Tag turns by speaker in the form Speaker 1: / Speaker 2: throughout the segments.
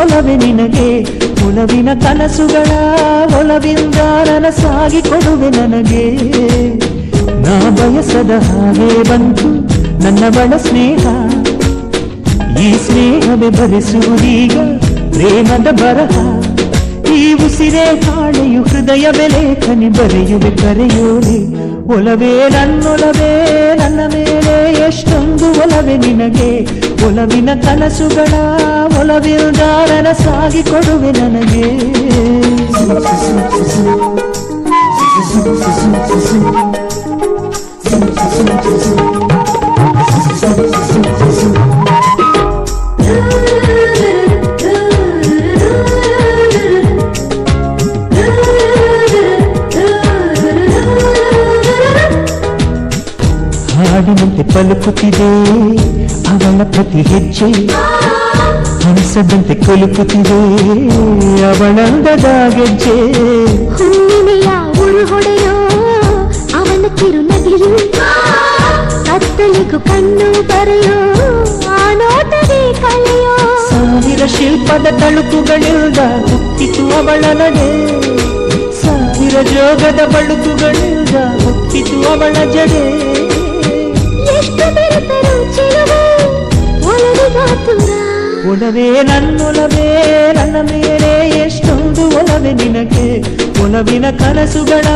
Speaker 1: ಒಲವೆ ನಿನಗೆ? ಒಲವಿನ ಕನಸುಗಳ ಒಲವಿಂದ ನನಸಾಗಿ ಕೊಡುವೆ ನನಗೆ. ನಾ ಬಯಸದ ಹಾಗೆ ಬಂತು ನನ್ನ ಬಳ ಸ್ನೇಹ. ಈ ಸ್ನೇಹವೇ ಭರಿಸುವುದೀಗ ಪ್ರೇಮದ ಬರಹ. ಈ ಉಸಿರೇ ಹಾಳೆಯು ಹೃದಯ ಬೆಲೆಖನಿ ಬರೆಯುವೆ ಕರೆಯೋರೆ ಒಲವೇ ನನ್ನೊಲವೇ, ನನ್ನ ಮೇಲೆ ಎಷ್ಟೊಂದು ಒಲವೆ ನಿನಗೆ. ಒಲವಿನ ಕನಸುಗಳ ಒಲವಿಲ್ದಾರನ ಸಾಗಿ ಕೊಡುವೆ ನನಗೆ ಹಾಡಿನಂತೆ ಪಲುಕುತ್ತಿದೆ ಅವಳ ಪ್ರತಿ ಹೆಜ್ಜೆ ಹಂಸದಂತೆ ಕೊಲುಕುತ್ತಿದೆ ಅವಳಂದದ ಗೆಜ್ಜೆ
Speaker 2: ಹುಣ್ಣಿಮೆಯ ಉರು ಹೊಡೆಯೋ ಅವನ ಕಿರುನದಿರು ಕತ್ತಲಿಗೂ ಕಣ್ಣು ಬರೆಯೋ ಆ ನೋಟವೇ ಕಳೆಯೋ
Speaker 1: ಸಾವಿರ ಶಿಲ್ಪದ ತಳುಕುಗಳಿಂದ ಹುಟ್ಟಿತು ಅವಳ ನಡೆ ಸಾವಿರ ಜೋಗದ ಬಳುಕುಗಳಿಂದ ಹುಟ್ಟಿತು ಅವಳ ಜಡೆ ಒಲವೇ ನನ್ನೊಲವೇ ನನ್ನ ಮೇಲೆ ಎಷ್ಟೊಂದು ಒಲವೆ ನಿನಗೆ ಒಲವಿನ ಕನಸುಗಳ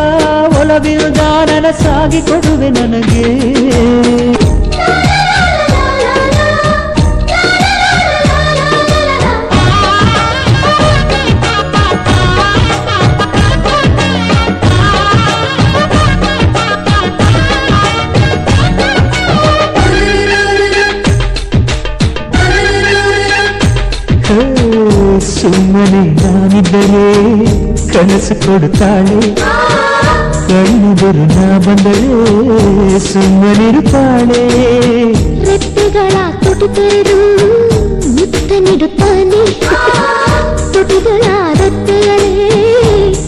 Speaker 1: ಒಲವಿಲ್ದ ನನಸಾಗಿ ಕೊಡುವೆ ನನಗೆ ಸುಮ್ಮನೆ ನಾನಿದ್ದರೆ ಕನಸು ಕೊಡುತ್ತಾಳೆ ಕಣ್ಣೆದುರು ನಾ ಬಂದರೆ ಸುಮ್ಮನಿರುತ್ತಾಳೆ
Speaker 2: ರೆಪ್ಪೆಗಳ ತುಟಿ ತೆರೆದು ಮುತ್ತ ನೀಡುತ್ತಾನೆ ತುಟಿಗಳ ರತ್ತೆಗಳೇ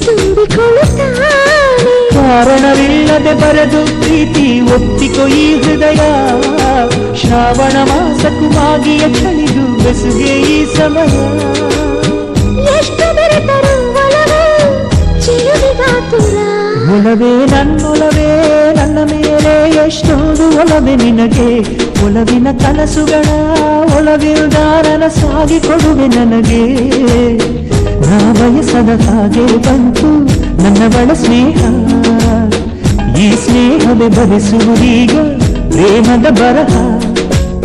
Speaker 2: ತುಂಬಿಕೊಳ್ಳುತ್ತಾನೆ
Speaker 1: ಕಾರಣವಿಲ್ಲದೆ ಬರೆದು ಪ್ರೀತಿ ಒತ್ತಿಕೊ ಈ ಹೃದಯ ಶ್ರಾವಣ ಮಾಸಕ್ಕೂ ಮಾಗಿಯ ಚಳಿದು ಬೆಸುಗೆ ಈ ಸಮಯ
Speaker 2: ಎಷ್ಟು ಬೆರೆತರು ಒಲವು
Speaker 1: ನನ್ನೊಲವೇ, ನನ್ನ ಮೇಲೆ ಎಷ್ಟೊಂದು ಒಲವೆ ನಿನಗೆ. ಒಲವಿನ ಕನಸುಗಳ ಒಲವಿಲ್ದಾರನ ಸಾಗಿ ಕೊಡುವೆ ನನಗೆ. ನಾ ಬಯಸದ ಹಾಗೆ ಬಂತು ನನ್ನ ಬಳ ಸ್ನೇಹ. ಈ ಸ್ನೇಹವೇ ಭರಿಸುವುದೀಗ ಪ್ರೇಮದ ಬರಹ.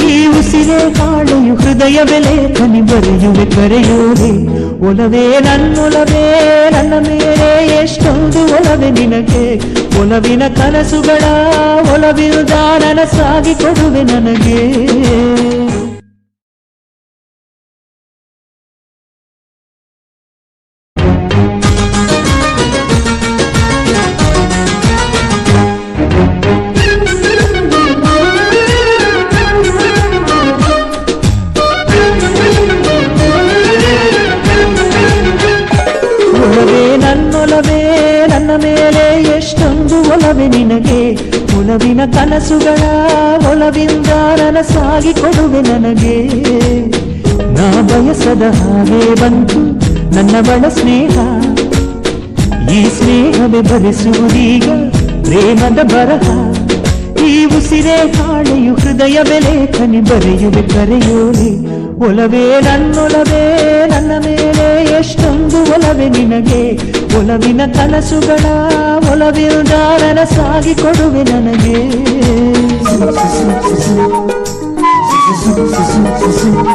Speaker 1: ಈ ಉಸಿರೇ ಹಾಳೆಯು ಹೃದಯವೇ ಲೇಖನಿ ಬರೆಯುವೆ ಕರೆಯುವೆ ಒಲವೇ ನನ್ನೊಲವೇ ನನ್ನ ಮೇಲೆ ಎಷ್ಟೊಂದು ಒಲವೆ ನಿನಗೆ ಒಲವಿನ ಕನಸುಗಳ ಒಲವಿಲ್ದಾರನ ಸಾಗಿ ಕೊಡುವೆ ನನಗೆ ಒಲವೆ ನಿನಗೆ. ಮುಲವಿನ ಕನಸುಗಳ ಒಲವಿಂದ ನನಸಾಗಿ ಕೊಡುವೆ ನನಗೆ. ನಾ ಬಯಸದ ಹಾಗೆ ಬಂತು ನನ್ನ ಬಳ ಸ್ನೇಹ. ಈ ಸ್ನೇಹವೇ ಭರಿಸುವುದೀಗ ಪ್ರೇಮದ ಬರಹ. ಈ ಉಸಿರೇ ಕಾಣೆಯು ಹೃದಯ ಲೇಖನಿ ಬರೆಯುವೆ ಕರೆಯೋಲೆ. ಒಲವೇ ನನ್ನೊಲವೇ ನನ್ನ ಮೇಲೆ ಎಷ್ಟೊಂದು ಒಲವೆ ನಿನಗೆ. ಒಲವಿನ ಕನಸುಗಳ ಒಲವಿಲ್ದಾರನ ಸಾಗಿ ಕೊಡುವೆ ನನಗೆ
Speaker 2: Thank you.